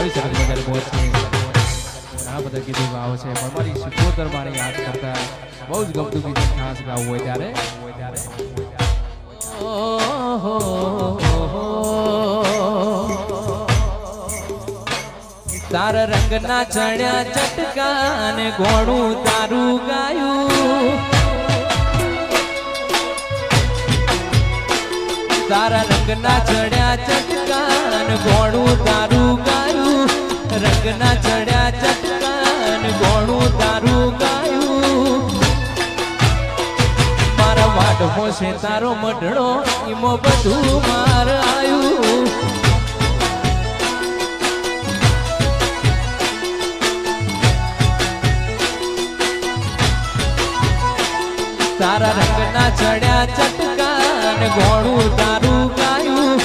આવી સરસ મજાની મોજ છે ઘણા બધા ગીતો ગાવો છે. પણ મારી શિકોતર મારી યાદ કરતા બહુ જ ગમતું ગીત ખાસ ગાવું હોય ત્યારે. તારા રંગના ચણ્યા ચટકા અને ઘોડું તારું ગાયું. તારા રંગના ચડ્યા ચટકાન, ગોણું તારું ગાયું. રંગના ચડ્યા ચટકાન, ગોણું તારું ગાયું. મારા વાટમો છે તારો મઢડો ઈમો બધું માર આયું. તારા રંગના ચડ્યા ચટકાન ઘોડું તારું ગાયું.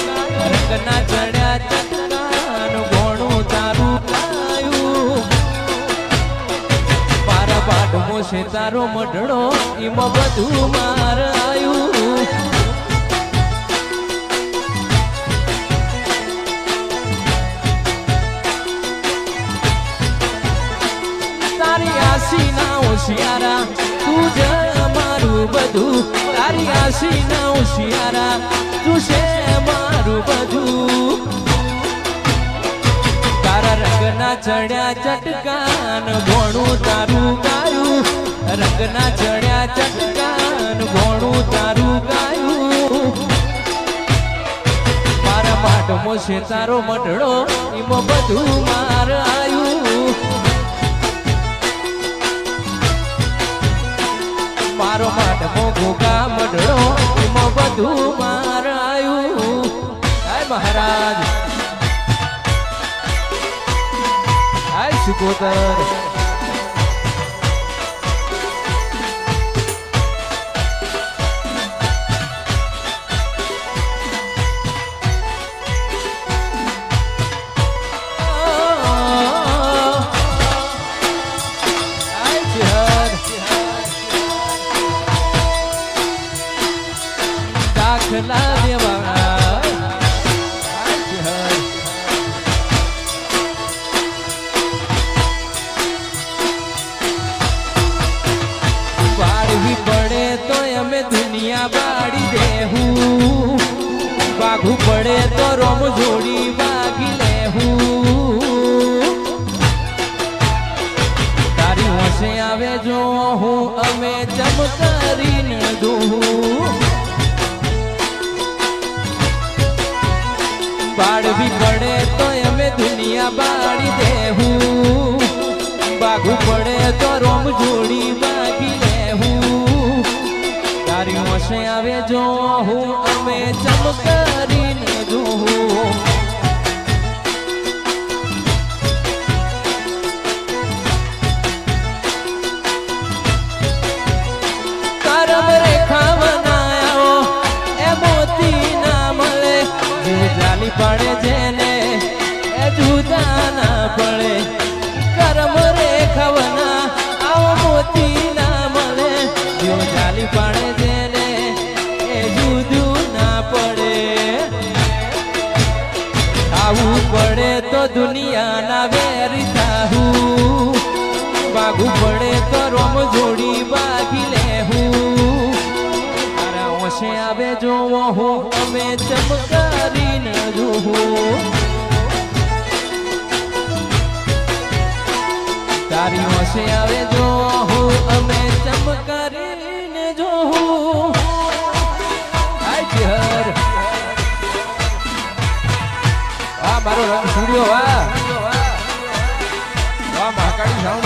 રંગના ચડ્યા ચટકાન ઘોડું તારું ગાયું. મારા પાડમો છે તારો મઢડો એમાં બધું માર આયું. તારી આસી ના હોશિયારા, તું જ બધું, તારી આશી ના હોશિયારા, તું છે મારું બધું. તારા રંગના ચડ્યા ચટકાન ભોણું તારું ગાયું. રંગના ચડ્યા ચટકાન ભોણું તારું ગાયું. મારા માટમો છે તારો મઢડો એમાં બધું માર આયું. મારો માટમો ગોગા મઢડો એમાં બધું માર આયું હાય મહારાજ. હાય શિકોતર પડે તો અમે દુનિયા બાળી દેહું. વાઘું પડે તો રોમ જોડી બાળવી પડે તો અમે દુનિયા બાળી દેહું. બાગું પડે તો રોમ જોડી બાકી દેહું તારી મશે આવે જો હું અમે ચમ પડે જેને એ જુદા ના પડે. તારી છે આવે જો હું અમે ચમકારીને જો હું. વાહ, મારો રંગ સૂર્યો, વાહ. વાહ, મહાકાળી સાઉન્ડ.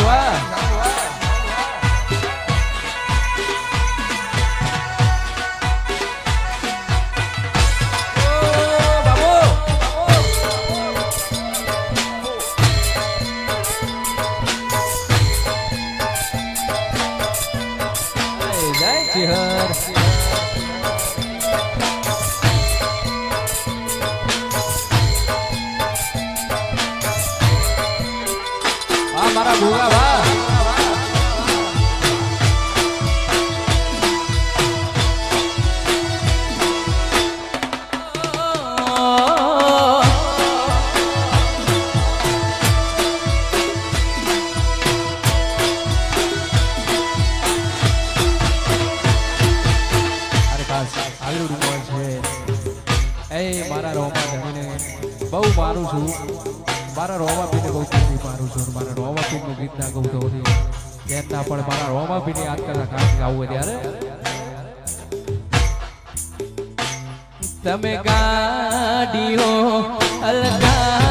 મારા રોવા પીને બહુ ખુશી મારું છું. મારા રોવા પીનું ગીત ના ગૌ તો ના પણ મારા રોવા પીને યાદ કરતા કાંઈક ગાવું ત્યારે. તમે ગાડીઓ અલગા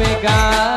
pegar